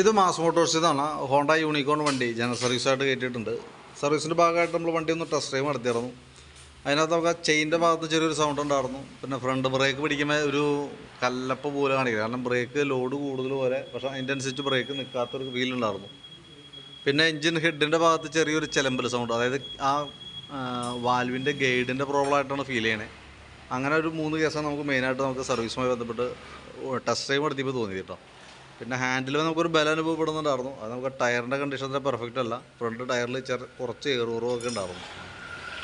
ഇത് Mass Motors ഇതാണ്. Honda Unicorn വണ്ടി ജനറൽ സർവീസായിട്ട് കയറ്റിയിട്ടുണ്ട്. സർവീസിന്റെ ഭാഗമായിട്ട് നമ്മൾ വണ്ടി ഒന്ന് ടെസ്റ്റ് ഡ്രൈവ് നടത്തിയിരുന്നു അതിനകത്ത് നമുക്ക് ആ ചെയിന്റെ ഭാഗത്ത് ചെറിയൊരു സൗണ്ട് ഉണ്ടായിരുന്നു. പിന്നെ ഫ്രണ്ട് ബ്രേക്ക് പിടിക്കുമ്പോൾ ഒരു കല്ലപ്പ പോലെ കാണിക്കുക കാരണം ബ്രേക്ക് ലോഡ് കൂടുതൽ പോലെ പക്ഷേ അതിന്റെ അനുസരിച്ച് ബ്രേക്ക് നിൽക്കാത്തൊരു ഫീൽ ഉണ്ടായിരുന്നു. പിന്നെ എഞ്ചിൻ ഹെഡിന്റെ ഭാഗത്ത് ചെറിയൊരു ചിലമ്പൽ സൗണ്ട് അതായത് ആ വാൽവിന്റെ ഗൈഡിന്റെ പ്രോബ്ലം ആയിട്ടാണ് ഫീൽ ചെയ്യണേ. അങ്ങനെ ഒരു മൂന്ന് കേസാണ് നമുക്ക് മെയിനായിട്ട് നമുക്ക് സർവീസുമായി ബന്ധപ്പെട്ട് ടെസ്റ്റ് ഡ്രൈവ് നടത്തിയപ്പോൾ തോന്നി കേട്ടോ പിന്നെ ഹാൻഡിൽ നമുക്കൊരു ബലം അനുഭവപ്പെടുന്നുണ്ടായിരുന്നു. അത് നമുക്ക് ടയറിന്റെ കണ്ടീഷൻ അത്ര പെർഫെക്റ്റ് അല്ല. ഫ്രണ്ട് ടയറിൽ ചെറു കുറച്ച് ഏറുറവൊക്കെ ഉണ്ടായിരുന്നു.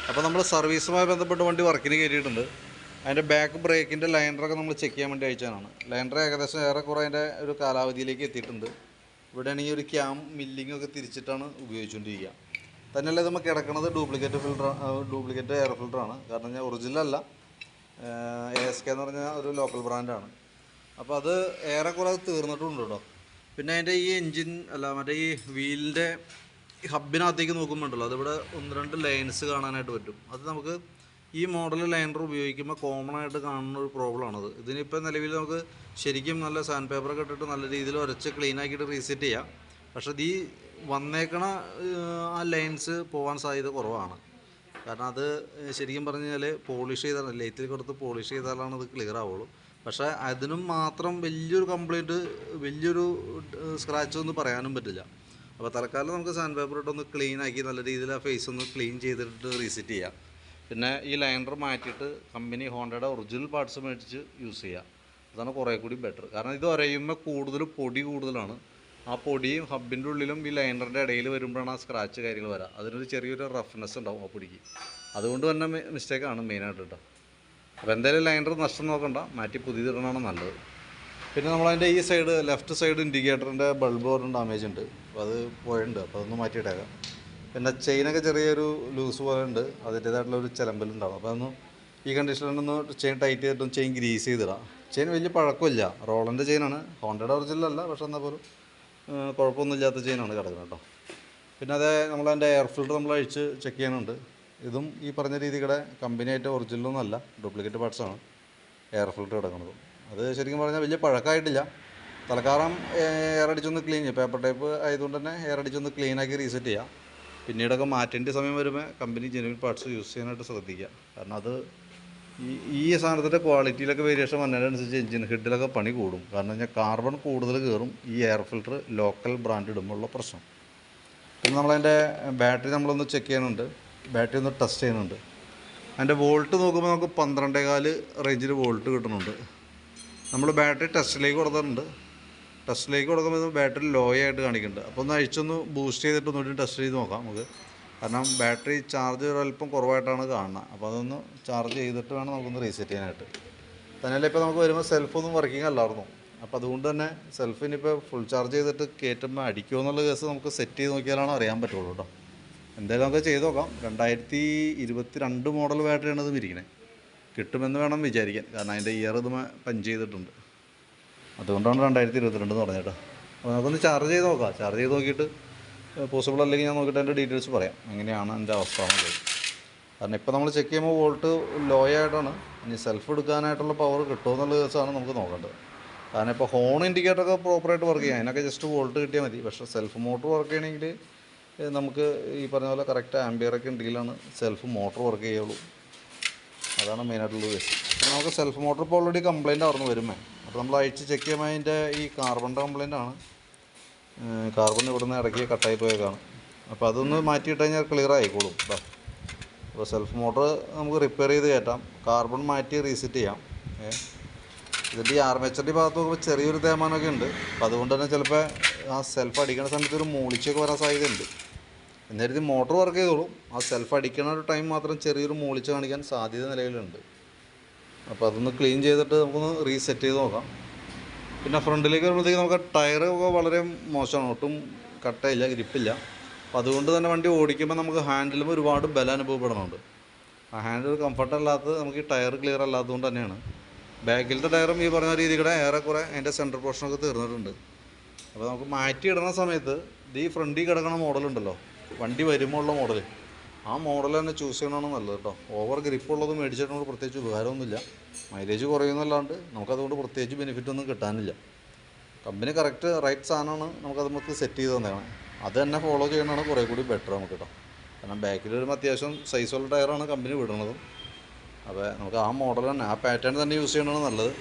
അപ്പോൾ നമ്മൾ സർവീസുമായി ബന്ധപ്പെട്ട് വണ്ടി വർക്കിന് കയറ്റിയിട്ടുണ്ട്. അതിന്റെ ബാക്ക് ബ്രേക്കിന്റെ ലൈനറൊക്കെ നമ്മൾ ചെക്ക് ചെയ്യാൻ വേണ്ടി അയച്ചതാണ്. ലൈനർ ഏകദേശം ഏറെക്കുറെ അതിന്റെ ഒരു കാലാവധിയിലേക്ക് എത്തിയിട്ടുണ്ട്. ഇവിടെയാണെങ്കിൽ ഒരു ക്യാം മില്ലിങ്ങൊക്കെ തിരിച്ചിട്ടാണ് ഉപയോഗിച്ചുകൊണ്ടിരിക്കുക തന്നെയല്ല ഇത് നമുക്ക് കിടക്കുന്നത് ഡ്യൂപ്ലിക്കേറ്റ് ഫിൽറ്റർ ഡ്യൂപ്ലിക്കേറ്റ് എയർ ഫിൽറ്ററാണ് കാരണം ഞാൻ ഒറിജിനൽ അല്ല. എ എസ് കെ എന്ന് പറഞ്ഞ ഒരു ലോക്കൽ ബ്രാൻഡാണ് അപ്പോൾ അത് ഏറെക്കുറെ അത് തീർന്നിട്ടുണ്ട് കേട്ടോ. പിന്നെ അതിന്റെ ഈ എൻജിൻ അല്ല മറ്റേ ഈ വീലിന്റെ ഹബിനകത്തേക്ക് നോക്കുമ്പോണ്ടല്ലോ അതിവിടെ ഒന്ന് രണ്ട് ലൈൻസ് കാണാനായിട്ട് പറ്റും. അത് നമുക്ക് ഈ മോഡൽ ലൈനർ ഉപയോഗിക്കുമ്പോൾ കോമൺ ആയിട്ട് കാണുന്ന ഒരു പ്രോബ്ലം പ്രോബ്ലമാണത് ഇതിനിപ്പോൾ നിലവിൽ നമുക്ക് ശരിക്കും നല്ല സാൻഡ് പേപ്പറൊക്കെ ഇട്ടിട്ട് നല്ല രീതിയിൽ ഉരച്ച് ക്ലീൻ ആക്കിയിട്ട് റീസെറ്റ് ചെയ്യാം. പക്ഷേ ഈ വന്നേക്കണ ആ ലൈൻസ് പോകാൻ സാധ്യത കുറവാണ്. കാരണം അത് ശരിക്കും പറഞ്ഞു കഴിഞ്ഞാൽ പോളിഷ് ചെയ്താൽ ലൈറ്റിൽ കൊടുത്ത് പോളിഷ് ചെയ്താലാണ് അത് ക്ലിയർ ആവുള്ളൂ. പക്ഷേ അതിനും മാത്രം വലിയൊരു കംപ്ലൈന്റ് വലിയൊരു സ്ക്രാച്ച് ഒന്നും പറയാനും പറ്റില്ല. അപ്പോൾ തൽക്കാലം നമുക്ക് സാൻഡ് പേപ്പർ ഇട്ടൊന്ന് ക്ലീൻ ആക്കി നല്ല രീതിയിൽ ആ ഫേസ് ഒന്ന് ക്ലീൻ ചെയ്തിട്ട് റീസെറ്റ് ചെയ്യാം. പിന്നെ ഈ ലൈനർ മാറ്റിയിട്ട് കമ്പനി ഹോണ്ടയുടെ ഒറിജിനൽ പാർട്സ് മേടിച്ച് യൂസ് ചെയ്യുക അതാണ് കുറേ കൂടി ബെറ്റർ കാരണം ഇത് ഒരയുമ്പോൾ കൂടുതൽ പൊടി കൂടുതലാണ്. ആ പൊടിയും ഹബിന്റെ ഉള്ളിലും ഈ ലൈനറിന്റെ ഇടയിൽ വരുമ്പോഴാണ് ആ സ്ക്രാച്ച് കാര്യങ്ങൾ വരാം. അതിനൊരു ചെറിയൊരു റഫ്നെസ് ഉണ്ടാവും ആ പൊടിക്ക്. അതുകൊണ്ട് തന്നെ മിസ്റ്റേക്കാണ് മെയിനായിട്ട് കേട്ടോ അപ്പോൾ എന്തായാലും ലൈനർ നഷ്ടം നോക്കണ്ട. മാറ്റി പുതിയതിടണമാണ് നല്ലത്. പിന്നെ നമ്മളതിന്റെ ഈ സൈഡ് ലെഫ്റ്റ് സൈഡ് ഇൻഡിക്കേറ്ററിന്റെ ബൾബ് ഒരെണ്ണം ഡാമേജ് ഉണ്ട്. അപ്പോൾ അത് പോയുണ്ട് അപ്പോൾ അതൊന്ന് മാറ്റിയിട്ടേക്കാം. പിന്നെ ചെയിനൊക്കെ ചെറിയൊരു ലൂസ് പോലെ ഉണ്ട്. അതിന്റേതായിട്ടുള്ള ഒരു ചിലമ്പലുണ്ടാവും അപ്പോൾ അതൊന്ന് ഈ കണ്ടീഷനിലൊന്ന് ചെയിൻ ടൈറ്റ് ചെയ്തിട്ടൊന്ന് ചെയിൻ ഗ്രീസ് ചെയ്തിടാം. ചെയിൻ വലിയ പഴക്കമില്ല. റോളന്റെ ചെയിനാണ് ഹോണ്ടയുടെ ഒറിജിനൽ അല്ല. പക്ഷേ എന്നാൽ പോലും കുഴപ്പമൊന്നുമില്ലാത്ത ചെയിനാണ് കിടക്കുന്നത് കേട്ടോ. പിന്നെ അതേ നമ്മളതിന്റെ എയർ ഫിൽറ്റർ നമ്മൾ അഴിച്ച് ചെക്ക് ചെയ്യാനുണ്ട്. ഇതും ഈ പറഞ്ഞ രീതിയുടെ കമ്പനിയായിട്ട് ഒറിജിനലൊന്നും അല്ല ഡ്യൂപ്ലിക്കേറ്റ് പാർട്സാണ് എയർ ഫിൽറ്റർ കിടക്കുന്നത്. അത് ശരിക്കും പറഞ്ഞാൽ വലിയ പഴക്കമായിട്ടില്ല. തലക്കാറം എയർ അടിച്ചൊന്ന് ക്ലീൻ പേപ്പർ ടൈപ്പ് ആയതുകൊണ്ട് തന്നെ എയർ അടിച്ചൊന്ന് ക്ലീനാക്കി റീസെറ്റ് ചെയ്യാം. പിന്നീടൊക്കെ മാറ്റേണ്ട സമയം വരുമ്പോൾ കമ്പനി ജെനുവിൻ പാർട്സ് യൂസ് ചെയ്യാനായിട്ട് ശ്രദ്ധിക്കുക. കാരണം അത് ഈ ഈ സാധനത്തിന്റെ ക്വാളിറ്റിയിലൊക്കെ വേരിയേഷൻ വന്നതിനനുസരിച്ച് എഞ്ചിൻ ഹെഡിലൊക്കെ പണി കൂടും. കാരണം വെച്ചാൽ കാർബൺ കൂടുതൽ കയറും ഈ എയർ ഫിൽറ്റർ ലോക്കൽ ബ്രാൻഡ് ഇടുമ്പോഴുള്ള പ്രശ്നം. പിന്നെ നമ്മളതിന്റെ ബാറ്ററി നമ്മളൊന്ന് ചെക്ക് ചെയ്യുന്നുണ്ട്. ബാറ്ററി ഒന്ന് ടെസ്റ്റ് ചെയ്യുന്നുണ്ട്. അതിന്റെ വോൾട്ട് നോക്കുമ്പോൾ നമുക്ക് പന്ത്രണ്ടേകാൽ റേഞ്ചിൽ വോൾട്ട് കിട്ടുന്നുണ്ട്. നമ്മൾ ബാറ്ററി ടെസ്റ്റിലേക്ക് കൊടുത്തിട്ടുണ്ട്. ടെസ്റ്റിലേക്ക് കൊടുക്കുമ്പോൾ ബാറ്ററി ലോ ആയിട്ട് കാണിക്കുന്നുണ്ട്. അപ്പോൾ ഒന്ന് അഴിച്ചൊന്ന് ബൂസ്റ്റ് ചെയ്തിട്ട് ഒന്നുകൂടി ടെസ്റ്റ് ചെയ്ത് നോക്കാം നമുക്ക്. കാരണം ബാറ്ററി ചാർജ് ഒരല്പം കുറവായിട്ടാണ് കാണുന്നത്. അപ്പോൾ അതൊന്ന് ചാർജ് ചെയ്തിട്ട് വേണം നമുക്കൊന്ന് റീസെറ്റ് ചെയ്യാനായിട്ട്. തന്നെയല്ല ഇപ്പോൾ നമുക്ക് വരുമ്പോൾ സെൽഫൊന്നും വർക്കിംഗ് അല്ലായിരുന്നു. അപ്പോൾ അതുകൊണ്ട് തന്നെ സെൽഫിനിപ്പോൾ ഫുൾ ചാർജ് ചെയ്തിട്ട് കയറ്റുമ്പോൾ അടിക്കുമോ എന്നുള്ള കേസ് നമുക്ക് സെറ്റ് ചെയ്ത് നോക്കിയാലാണ് അറിയാൻ പറ്റുള്ളൂ കേട്ടോ. എന്തായാലും നമുക്ക് ചെയ്ത് നോക്കാം. രണ്ടായിരത്തി ഇരുപത്തി രണ്ട് മോഡൽ ബാറ്ററിയാണ് ഇത് ഇരിക്കുന്നത് കിട്ടുമെന്ന് വേണം വിചാരിക്കാൻ. കാരണം അതിന്റെ ഇയർ ഇത് പഞ്ച് ചെയ്തിട്ടുണ്ട്. അതുകൊണ്ടാണ് രണ്ടായിരത്തി ഇരുപത്തിരണ്ട് എന്ന് പറഞ്ഞത് കേട്ടോ. അപ്പോൾ നമുക്കൊന്ന് ചാർജ് ചെയ്ത് നോക്കാം. ചാർജ് ചെയ്ത് നോക്കിയിട്ട് പോസിബിൾ അല്ലെങ്കിൽ ഞാൻ നോക്കിയിട്ട് അതിന്റെ ഡീറ്റെയിൽസ് പറയാം. എങ്ങനെയാണ് എന്റെ അവസ്ഥ എന്നുള്ളത്. കാരണം ഇപ്പോൾ നമ്മൾ ചെക്ക് ചെയ്യുമ്പോൾ വോൾട്ട് ലോ ആയിട്ടാണ്. ഇനി സെൽഫ് എടുക്കാനായിട്ടുള്ള പവർ കിട്ടുമോ എന്നുള്ള കേസാണ് നമുക്ക് നോക്കേണ്ടത്. കാരണം ഇപ്പോൾ ഹോൺ ഇൻഡിക്കേറ്ററൊക്കെ പ്രോപ്പറായിട്ട് വർക്ക് ചെയ്യാം. അതിനൊക്കെ ജസ്റ്റ് വോൾട്ട് കിട്ടിയാൽ മതി. പക്ഷേ സെൽഫ് മോട്ടർ വർക്ക് ചെയ്യണമെങ്കിൽ നമുക്ക് ഈ പറഞ്ഞ പോലെ കറക്റ്റ് ആംബിയറൊക്കെ ഉണ്ടെങ്കിലാണ് സെൽഫ് മോട്ടർ വർക്ക് ചെയ്യുള്ളൂ. അതാണ് മെയിനായിട്ടുള്ള കേസ് അപ്പോൾ നമുക്ക് സെൽഫ് മോട്ടർ ഇപ്പോൾ ഓൾറെഡി കംപ്ലയിന്റ് നിന്ന് വരുമേ അപ്പോൾ നമ്മൾ അഴിച്ച് ചെക്ക് ചെയ്യുമ്പോൾ അതിന്റെ ഈ കാർബണിന്റെ കംപ്ലയിന്റ് ആണ്. കാർബൺ ഇവിടുന്ന് ഇടയ്ക്ക് കട്ടായി പോയേക്കാണ്. അപ്പോൾ അതൊന്ന് മാറ്റിയിട്ട് കഴിഞ്ഞാൽ ക്ലിയർ ആയിക്കോളും കേട്ടോ അപ്പോൾ സെൽഫ് മോട്ടർ നമുക്ക് റിപ്പയർ ചെയ്ത് കയറ്റാം. കാർബൺ മാറ്റി റീസെറ്റ് ചെയ്യാം. ഇതിന്റെ ഈ ആർമേച്ചറിന്റെ ഭാഗത്ത് നോക്കുമ്പോൾ ചെറിയൊരു തേമാനമൊക്കെ ഉണ്ട്. അപ്പോൾ അതുകൊണ്ട് തന്നെ ചിലപ്പോൾ ആ സെൽഫ് അടിക്കുന്ന സമയത്ത് ഒരു മൂളിച്ചൊക്കെ വരാൻ സാധ്യതയുണ്ട്. എന്നിരുത്തി മോട്ടർ വർക്ക് ചെയ്തോളും. ആ സെൽഫ് അടിക്കണ ഒരു ടൈം മാത്രം ചെറിയൊരു മൂളിച്ച് കാണിക്കാൻ സാധ്യത നിലവിലുണ്ട്. അപ്പോൾ അതൊന്ന് ക്ലീൻ ചെയ്തിട്ട് നമുക്കൊന്ന് റീസെറ്റ് ചെയ്ത് നോക്കാം. പിന്നെ ഫ്രണ്ടിലേക്ക് വരുമ്പോഴത്തേക്ക് നമുക്ക് ടയർ വളരെ മോശമാണ്. ഒട്ടും കട്ടയില്ല ഗ്രിപ്പില്ല. അപ്പം അതുകൊണ്ട് തന്നെ വണ്ടി ഓടിക്കുമ്പോൾ നമുക്ക് ഹാൻഡിലും ഒരുപാട് ബലം അനുഭവപ്പെടുന്നുണ്ട് ആ ഹാൻഡിൽ കംഫർട്ട് അല്ലാത്തത് നമുക്ക് ഈ ടയർ ക്ലിയർ അല്ലാത്തതുകൊണ്ട് തന്നെയാണ്. ബാക്കിലത്തെ ടയറും ഈ പറഞ്ഞ രീതിയുടെ ഏറെക്കുറെ അതിന്റെ സെന്റർ പോർഷനൊക്കെ തീർന്നിട്ടുണ്ട്. അപ്പോൾ നമുക്ക് മാറ്റി ഇടുന്ന സമയത്ത് ഇത് ഈ ഫ്രണ്ടിൽ കിടക്കുന്ന മോഡലുണ്ടല്ലോ വണ്ടി വരുമ്പോൾ ഉള്ള മോഡൽ ആ മോഡൽ തന്നെ ചൂസ് ചെയ്യണമെന്ന് നല്ലത് കേട്ടോ. ഓവർ ഗ്രിപ്പ് ഗ്രിപ്പുള്ളത് മേടിച്ചിട്ടുള്ള പ്രത്യേകിച്ച് ഉപകാരമൊന്നുമില്ല. മൈലേജ് കുറയുന്നല്ലാണ്ട് നമുക്കതുകൊണ്ട് പ്രത്യേകിച്ച് ബെനിഫിറ്റ് ഒന്നും കിട്ടാനില്ല. കമ്പനി കറക്റ്റ് റൈറ്റ് സാധനമാണ് നമുക്കത് നമുക്ക് സെറ്റ് ചെയ്ത് തന്നതാണ് അത് തന്നെ ഫോളോ ചെയ്യണതാണ് കുറേ കൂടി ബെറ്റർ നമുക്ക് കേട്ടോ കാരണം ബാക്കിൽ വരുമ്പോൾ അത്യാവശ്യം സൈസുള്ള ടയറാണ് കമ്പനി വിടുന്നതും. അപ്പോൾ നമുക്ക് ആ മോഡൽ തന്നെ ആ പാറ്റേൺ തന്നെ യൂസ് ചെയ്യണതാണ് നല്ലത്.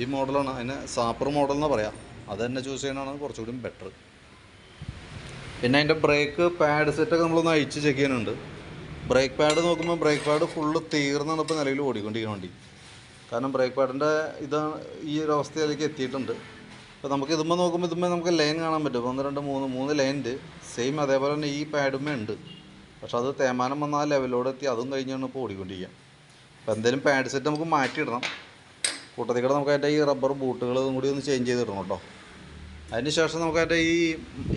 ഈ മോഡലാണ് അതിന് സാപ്പർ മോഡൽ എന്ന് പറയാം. അത് തന്നെ ചൂസ് ചെയ്യണതാണ് കുറച്ചുകൂടി ബെറ്റർ പിന്നെ അതിന്റെ ബ്രേക്ക് പാഡ് സെറ്റൊക്കെ നമ്മളൊന്ന് അഴിച്ച് ചെക്ക് ചെയ്യാനുണ്ട് ബ്രേക്ക് പാഡ് നോക്കുമ്പോൾ ബ്രേക്ക് പാഡ് ഫുള്ള് തീർന്നാണ് ഇപ്പോൾ നിലവിൽ ഓടിക്കൊണ്ടിരിക്കുന്ന വണ്ടി. കാരണം ബ്രേക്ക് പാഡിന്റെ ഇതാണ് ഈ ഒരു അവസ്ഥയിലേക്ക് എത്തിയിട്ടുണ്ട്. അപ്പോൾ നമുക്ക് ഇതുമ്പോൾ നോക്കുമ്പോൾ ഇതുമ്പോൾ നമുക്ക് ലൈൻ കാണാൻ പറ്റും. ഒന്ന് രണ്ട് മൂന്ന് മൂന്ന് ലൈനുണ്ട് സെയിം അതേപോലെ തന്നെ ഈ പാഡുമേ ഉണ്ട്. പക്ഷെ അത് തേമാനം വന്ന ആ ലെവലോടെ എത്തി. അതും കഴിഞ്ഞാണ് ഇപ്പോൾ ഓടിക്കൊണ്ടിരിക്കുക. അപ്പോൾ എന്തെങ്കിലും പാഡ് സെറ്റ് നമുക്ക് മാറ്റിയിടണം. കൂട്ടത്തിൽ കൂടെ നമുക്ക് അതിന്റെ ഈ റബ്ബർ ബൂട്ടുകളും കൂടി ഒന്ന് ചേഞ്ച് ചെയ്തിടണം കേട്ടോ. അതിന് ശേഷം നമുക്ക് അതിന്റെ ഈ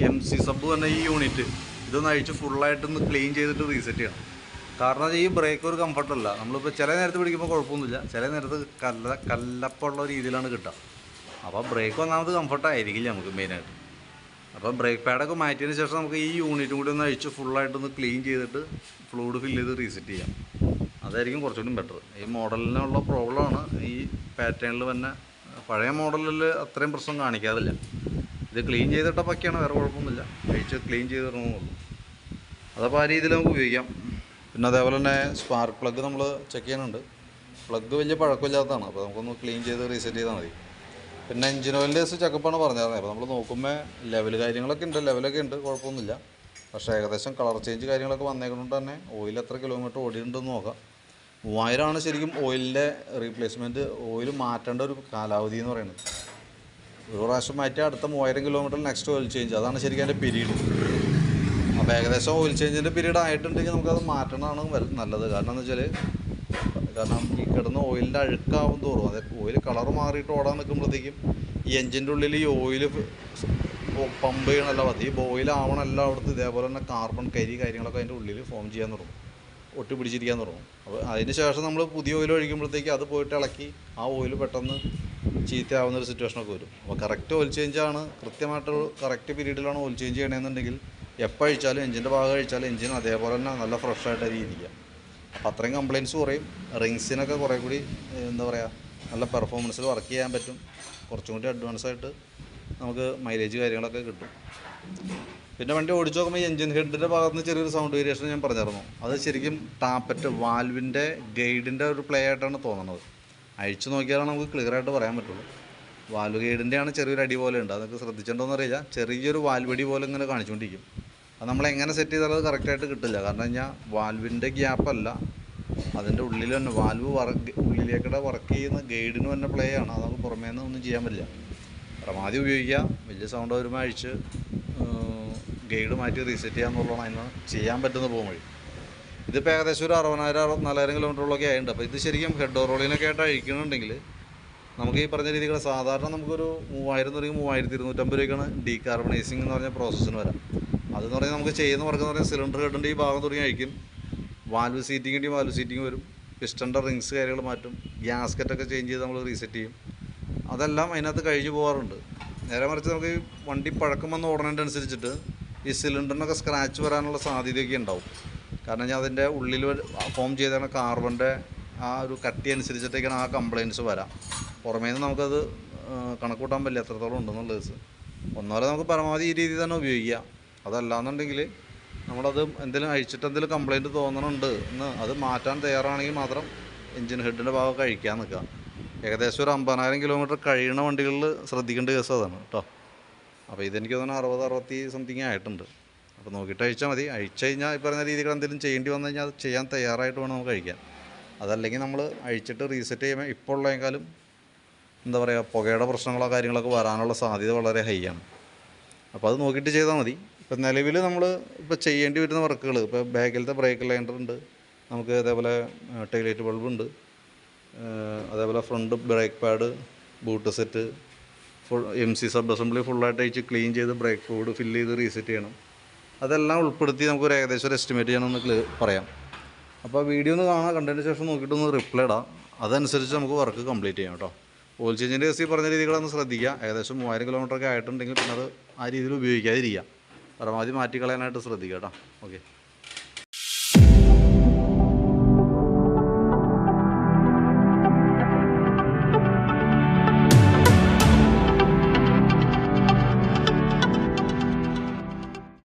എം സി സബ് തന്നെ ഈ യൂണിറ്റ് ഇതൊന്ന് അഴിച്ച് ഫുള്ളായിട്ടൊന്ന് ക്ലീൻ ചെയ്തിട്ട് റീസെറ്റ് ചെയ്യണം. കാരണം ഈ ബ്രേക്ക് ഒരു കംഫർട്ടല്ല നമ്മളിപ്പോൾ ചില നേരത്ത് പിടിക്കുമ്പോൾ കുഴപ്പമൊന്നുമില്ല ചില നേരത്ത് കല്ല കല്ലപ്പുള്ള രീതിയിലാണ് കിട്ടുക അപ്പോൾ ബ്രേക്ക് ഒന്നാമത് കംഫർട്ടായിരിക്കില്ല നമുക്ക് മെയിനായിട്ട് അപ്പോൾ ബ്രേക്ക് പാഡൊക്കെ മാറ്റിയതിന് ശേഷം നമുക്ക് ഈ യൂണിറ്റും കൂടി ഒന്ന് അഴിച്ച് ഫുള്ളായിട്ടൊന്ന് ക്ലീൻ ചെയ്തിട്ട് ഫ്ലൂഡ് ഫില്ല് ചെയ്ത് റീസെറ്റ് ചെയ്യാം. അതായിരിക്കും കുറച്ചുകൂടി ബെറ്റർ ഈ മോഡലിനുള്ള പ്രോബ്ലമാണ് ഈ പാറ്റേണിൽ തന്നെ പഴയ മോഡലിൽ അത്രയും പ്രശ്നം കാണിക്കാറില്ല. ഇത് ക്ലീൻ ചെയ്തിട്ടപ്പൊക്കെയാണ് പക്കയാണ് വേറെ കുഴപ്പമൊന്നുമില്ല. അഴിച്ച് ക്ലീൻ ചെയ്തിടണമെന്നുള്ളൂ അതപ്പോൾ ആ രീതിയിൽ നമുക്ക് ഉപയോഗിക്കാം. പിന്നെ അതേപോലെ തന്നെ സ്പാർക്ക് പ്ലഗ് നമ്മൾ ചെക്ക് ചെയ്യാനുണ്ട്. പ്ലഗ് വലിയ പഴക്കമില്ലാത്തതാണ്. അപ്പോൾ നമുക്കൊന്ന് ക്ലീൻ ചെയ്ത് റീസെറ്റ് ചെയ്താൽ മതി. പിന്നെ എഞ്ചിൻ ഓയിലിന്റെ ദിവസം ചെക്കപ്പാണ് പറഞ്ഞിരുന്നത് അപ്പോൾ നമ്മൾ നോക്കുമ്പോൾ ലെവൽ കാര്യങ്ങളൊക്കെ ഉണ്ട്. ലെവലൊക്കെ ഉണ്ട്. കുഴപ്പമൊന്നുമില്ല. പക്ഷേ ഏകദേശം കളർ ചേഞ്ച് കാര്യങ്ങളൊക്കെ വന്നേക്കൊണ്ട് തന്നെ ഓയിൽ എത്ര കിലോമീറ്റർ ഓടിയിട്ടുണ്ടെന്ന് നോക്കാം. മൂവായിരമാണ് ശരിക്കും ഓയിലിന്റെ റീപ്ലേസ്മെന്റ് ഓയിൽ മാറ്റേണ്ട ഒരു കാലാവധി എന്ന് പറയുന്നത്. ഒരു പ്രാവശ്യം മാറ്റി അടുത്ത മൂവായിരം കിലോമീറ്റർ നെക്സ്റ്റ് ഓയിൽ ചേഞ്ച് അതാണ് ശരിക്കും അതിന്റെ പീരീഡ് അപ്പോൾ ഏകദേശം ഓയിൽ ചേഞ്ചിന്റെ പീരീഡ് ആയിട്ടുണ്ടെങ്കിൽ നമുക്കത് മാറ്റണതാണ് വര- നല്ലത്. കാരണം എന്ന് വെച്ചാൽ കാരണം ഈ കിടന്ന ഓയിലിന്റെ അഴുക്കാവും തോറും. അതായത് ഓയിൽ കളർ മാറിയിട്ട് ഓടാൻ നിൽക്കുമ്പോഴത്തേക്കും ഈ എഞ്ചിന്റെ ഉള്ളിൽ ഈ ഓയിൽ പമ്പ് ചെയ്യണമല്ല മതി ഈ ഓയിൽ ആവണം എല്ലായിടത്തും ഇതേപോലെ തന്നെ കാർബൺ കരി കാര്യങ്ങളൊക്കെ അതിന്റെ ഉള്ളിൽ ഫോം ചെയ്യാൻ തുടങ്ങും. ഒട്ടി പിടിച്ചിരിക്കാൻ തുടങ്ങും. അപ്പോൾ അതിന് ശേഷം നമ്മൾ പുതിയ ഓയിൽ ഒഴിക്കുമ്പോഴത്തേക്ക് അത് പോയിട്ട് ഇളക്കി ആ ഓയിൽ പെട്ടെന്ന് ചീത്തയാവുന്ന ഒരു സിറ്റുവേഷനൊക്കെ വരും. അപ്പോൾ കറക്റ്റ് ഓയിൽ ചേഞ്ചാണ് കൃത്യമായിട്ട് കറക്റ്റ് പീരീഡിലാണ് ഓയിൽ ചേഞ്ച് ചെയ്യണമെന്നുണ്ടെങ്കിൽ എപ്പോൾ അഴിച്ചാലും എഞ്ചിന്റെ ഭാഗം അഴിച്ചാലും എഞ്ചിൻ അതേപോലെ തന്നെ നല്ല ഫ്രഷ് അരി ഇരിക്കുക. അപ്പോൾ അത്രയും കംപ്ലയിൻസ് കുറയും. റിങ്സിനൊക്കെ കുറേ കൂടി എന്താ പറയുക നല്ല പെർഫോമൻസിൽ വർക്ക് ചെയ്യാൻ പറ്റും. കുറച്ചും കൂടി അഡ്വാൻസ് ആയിട്ട് നമുക്ക് മൈലേജ് കാര്യങ്ങളൊക്കെ കിട്ടും. പിന്നെ വണ്ടി ഓടിച്ചു നോക്കുമ്പോൾ എഞ്ചിൻ ഹെഡിന്റെ ഭാഗത്ത് നിന്ന് ചെറിയൊരു സൗണ്ട് വേരിയേഷൻ ഞാൻ പറഞ്ഞിരുന്നു. അത് ശരിക്കും ടാപ്പറ്റ് വാൽവിന്റെ ഗൈഡിന്റെ ഒരു പ്ലേ ആയിട്ടാണ് തോന്നുന്നത്. അഴിച്ചു നോക്കിയാലാണ് നമുക്ക് ക്ലിയർ ആയിട്ട് പറയാൻ പറ്റുള്ളൂ. വാൽവ് ഗൈഡിന്റെയാണ് ചെറിയൊരു അടി പോലെ ഉണ്ട്. അതൊക്കെ ശ്രദ്ധിച്ചിട്ടുണ്ടോയെന്ന് അറിയില്ല. ചെറിയൊരു വാൽവടി പോലെ ഇങ്ങനെ കാണിച്ചുകൊണ്ടിരിക്കും. അത് നമ്മൾ എങ്ങനെ സെറ്റ് ചെയ്താലും അത് കറക്റ്റായിട്ട് കിട്ടില്ല. കാരണം കഴിഞ്ഞാൽ വാൽവിന്റെ ഗ്യാപ്പല്ല അതിന്റെ ഉള്ളിൽ തന്നെ വാൽവ് വർക്ക് ഉള്ളിലേക്കൂടെ വർക്ക് ചെയ്യുന്ന ഗൈഡിന് തന്നെ പ്ലേ ആണ്. അത് നമുക്ക് പുറമേ നിന്ന് ഒന്നും ചെയ്യാൻ പറ്റില്ല. പരമാവധി ഉപയോഗിക്കുക. വലിയ സൗണ്ട് വരുമ്പോൾ അഴിച്ച് ഗൈഡ് മാറ്റി റീസെറ്റ് ചെയ്യാന്നുള്ളതാണ് അതിന് ചെയ്യാൻ പറ്റുന്ന പോകും വഴി. ഇതിപ്പോൾ ഏകദേശം ഒരു അറുപതിനായിരം അറുപത്തിനാലായിരം കിലോമീറ്ററുകളൊക്കെ ആയിട്ടുണ്ട്. അപ്പോൾ ഇത് ശരിക്കും ഹെഡ് റോളിനൊക്കെ ആയിട്ട് അഴിക്കണമെന്നുണ്ടെങ്കിൽ നമുക്ക് ഈ പറഞ്ഞ രീതികൾ സാധാരണ നമുക്കൊരു മൂവായിരം തുടങ്ങി മൂവായിരത്തി ഇരുന്നൂറ്റമ്പത് രൂപയ്ക്കാണ് ഡീകാർബണൈസിങ് എന്ന് പറഞ്ഞ പ്രോസസ്സിന് വരാം. അതെന്ന് പറഞ്ഞാൽ നമുക്ക് ചെയ്യുന്ന വർക്ക് എന്ന് പറഞ്ഞാൽ സിലിണ്ടർ കെട്ടിന്റെ ഈ ഭാഗം തുടങ്ങി അയക്കും വാൽവ് സീറ്റിങ്ങിന്റെയും വാൽവ് സീറ്റിംഗ് വരും. പിസ്റ്റന്റെ റിങ്സ് കാര്യങ്ങൾ മാറ്റും. ഗ്യാസ്കറ്റൊക്കെ ചേഞ്ച് ചെയ്ത് നമ്മൾ റീസെറ്റ് ചെയ്യും. അതെല്ലാം അതിനകത്ത് കഴിഞ്ഞു പോകാറുണ്ട് നേരെ മറിച്ച് നമുക്ക് ഈ വണ്ടി പഴക്കം വന്ന് ഓടണതിന്റെ അനുസരിച്ചിട്ട് ഈ സിലിണ്ടറിനൊക്കെ സ്ക്രാച്ച് വരാനുള്ള സാധ്യതയൊക്കെ ഉണ്ടാവും. കാരണം ഞാൻ അതിന്റെ ഉള്ളിൽ ഫോം ചെയ്താണ് കാർബണിന്റെ ആ ഒരു കട്ടി അനുസരിച്ചിട്ടേക്കാണ് ആ കംപ്ലയിൻസ് വരാം. പുറമേ നിന്ന് നമുക്കത് കണക്കൂട്ടാൻ പറ്റില്ല. എത്രത്തോളം ഉണ്ടെന്നുള്ളത്. ഒന്നാമത് നമുക്ക് പരമാവധി ഈ രീതി തന്നെ ഉപയോഗിക്കാം. അതല്ലാന്നുണ്ടെങ്കിൽ നമ്മളത് എന്തെങ്കിലും അഴിച്ചിട്ട് എന്തെങ്കിലും കംപ്ലയിന്റ് തോന്നണുണ്ട് എന്ന് അത് മാറ്റാൻ തയ്യാറാണെങ്കിൽ മാത്രം എൻജിൻ ഹെഡിന്റെ ഭാഗം കഴിക്കാൻ നിൽക്കുക. ഏകദേശം ഒരു അമ്പതിനായിരം കിലോമീറ്റർ കഴിയുന്ന വണ്ടികളിൽ ശ്രദ്ധിക്കേണ്ട കേസ് അതാണ് കേട്ടോ. അപ്പോൾ ഇതെനിക്ക് തോന്നുന്നു അറുപത് അറുപത്തി സംതിങ് ആയിട്ടുണ്ട്. അപ്പോൾ നോക്കിയിട്ട് അഴിച്ചാൽ മതി. അഴിച്ചു കഴിഞ്ഞാൽ ഈ പറഞ്ഞ രീതികൾ എന്തെങ്കിലും ചെയ്യേണ്ടി വന്നു കഴിഞ്ഞാൽ അത് ചെയ്യാൻ തയ്യാറായിട്ട് വേണം നമുക്ക് കഴിക്കാൻ അതല്ലെങ്കിൽ നമ്മൾ അഴിച്ചിട്ട് റീസെറ്റ് ചെയ്യുമ്പോൾ ഇപ്പോൾ ഉള്ളതിനേക്കാളും എന്താ പറയുക പുകയുടെ പ്രശ്നങ്ങളോ കാര്യങ്ങളൊക്കെ വരാനുള്ള സാധ്യത വളരെ ഹൈ ആണ്. അപ്പോൾ അത് നോക്കിയിട്ട് ചെയ്താൽ മതി. ഇപ്പം നിലവിൽ നമ്മൾ ഇപ്പോൾ ചെയ്യേണ്ടി വരുന്ന വർക്കുകൾ ഇപ്പോൾ ബാക്കിലത്തെ ബ്രേക്ക് ലൈൻഡർ ഉണ്ട് നമുക്ക് അതേപോലെ ടൈലൈറ്റ് ബൾബ് ഉണ്ട് അതേപോലെ front brake pad boot set full M C sub assembly ഫുള്ളായിട്ട് അയച്ച് ക്ലീൻ ചെയ്ത് ബ്രേക്ക് ഫ്ലൂഡ് ഫില്ല് ചെയ്ത് റീസെറ്റ് ചെയ്യണം. അതെല്ലാം ഉൾപ്പെടുത്തി നമുക്കൊരു ഏകദേശം ഒരു എസ്റ്റിമേറ്റ് ചെയ്യണമെന്ന് പറയാം. അപ്പോൾ വീഡിയോ ഒന്ന് കാണാം കണ്ടതിന് ശേഷം നോക്കിയിട്ട് ഒന്ന് റിപ്ലൈ ഇടാം. അതനുസരിച്ച് നമുക്ക് വർക്ക് കംപ്ലീറ്റ് ചെയ്യാം കേട്ടോ. ഓയിൽ ചേഞ്ചിന്റെ കേസ് ഈ പറഞ്ഞ രീതികളൊന്ന് ശ്രദ്ധിക്കുക. ഏകദേശം മൂവായിരം കിലോമീറ്റർ ഒക്കെ ആയിട്ടുണ്ടെങ്കിൽ പിന്നെ അത് ആ രീതിയിൽ ഉപയോഗിക്കാതിരിക്കുക. പരമാവധി മാറ്റിക്കളയാനായിട്ട് ശ്രദ്ധിക്കുക കേട്ടോ. ഓക്കെ